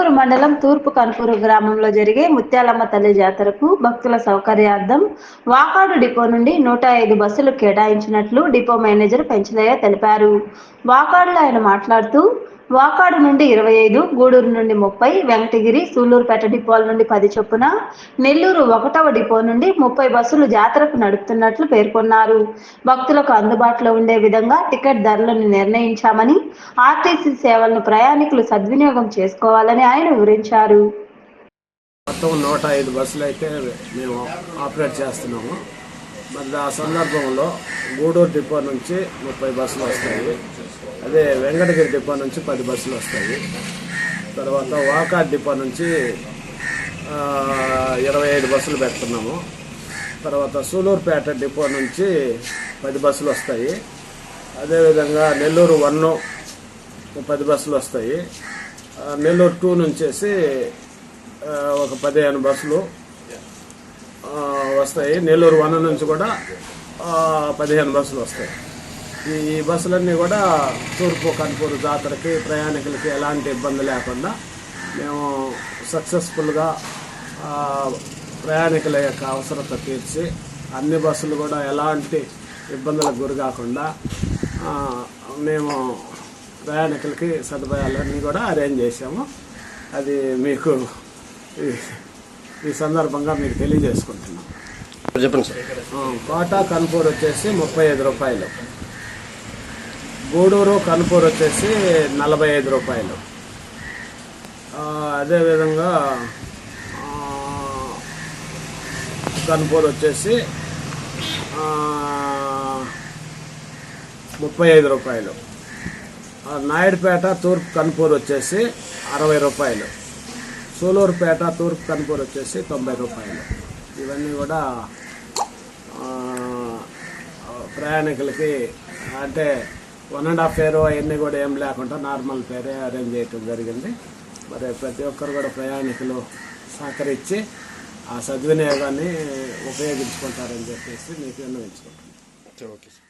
మండలం తూర్పు కన్పూరు గ్రామంలో జరిగే ముత్యాలమ్మ తల్లి జాతరకు భక్తుల సౌకర్యార్థం వాకాడు డిపో నుండి నూట ఐదు బస్సులు కేటాయించినట్లు డిపో మేనేజర్ పెంచలయ్య తెలిపారు. వాకాడులో ఆయన మాట్లాడుతూ వాకాడు నుండి ఇరవై ఐదు గూడూరు నుండి ముప్పై వెంకటగిరి సూళ్ళూరుపేట డిపోల నుండి పది చొప్పున నెల్లూరు ఒకటవ డిపో నుండి ముప్పై బస్సులు జాతరకు నడుపుతున్నట్లు పేర్కొన్నారు. భక్తులకు అందుబాటులో ఉండే విధంగా టికెట్ ధరలను నిర్ణయించామని ఆర్టీసీ సేవలను ప్రయాణికులు సద్వినియోగం చేసుకోవాలని ఆయన వివరించారు. మొత్తం నూట ఐదు బస్సులు అయితే మేము ఆపరేట్ చేస్తున్నాము. మరి ఆ సందర్భంలో గూడూరు డిపో నుంచి ముప్పై బస్సులు వస్తాయి. అదే వెంకటగిరి డిపో నుంచి పది బస్సులు వస్తాయి. తర్వాత వాకాడ్ డిపో నుంచి ఇరవై ఐదు బస్సులు పెడుతున్నాము. తర్వాత సూలూరుపేట డిపో నుంచి పది బస్సులు వస్తాయి. అదేవిధంగా నెల్లూరు వన్ పది బస్సులు వస్తాయి. నెల్లూరు టూ నుంచేసి ఒక పదిహేను బస్సులు వస్తాయి. నెల్లూరు వన నుంచి కూడా పదిహేను బస్సులు వస్తాయి. ఈ బస్సులన్నీ కూడా తూర్పు కనుపూరు జాతరకి ప్రయాణికులకి ఎలాంటి ఇబ్బంది లేకుండా మేము సక్సెస్ఫుల్గా ప్రయాణికుల యొక్క అవసరత తీర్చి అన్ని బస్సులు కూడా ఎలాంటి ఇబ్బందులకు గురి కాకుండా మేము ప్రయాణికులకి సదుపాయాలన్నీ కూడా అరేంజ్ చేసాము అది మీకు ఈ- సందర్భంగా మీకు తెలియజేసుకుంటున్నాం. చెప్పండి సార్. కోటా కన్పూర్ వచ్చేసి ముప్పై ఐదు రూపాయలు. గూడూరు కన్పూర్ వచ్చేసి నలభై ఐదు రూపాయలు. అదేవిధంగా కన్పూర్ వచ్చేసి ముప్పై ఐదు రూపాయలు. నాయుడుపేట తూర్పు కన్పూర్ వచ్చేసి అరవై రూపాయలు. సూలూరుపేట తూర్పు కనుపూరు వచ్చేసి తొంభై రూపాయలు. ఇవన్నీ కూడా ప్రయాణికులకి అంటే వన్ అండ్ హాఫ్ ఫేరు అవన్నీ కూడా ఏం లేకుండా నార్మల్ ఫేరే అరేంజ్ చేయటం జరిగింది. మరి ప్రతి ఒక్కరు కూడా ప్రయాణికులు సహకరించి ఆ సద్వినియోగాన్ని ఉపయోగించుకుంటారని చెప్పేసి మీకు విన్నవించుకుంటున్నాను. Okay sir.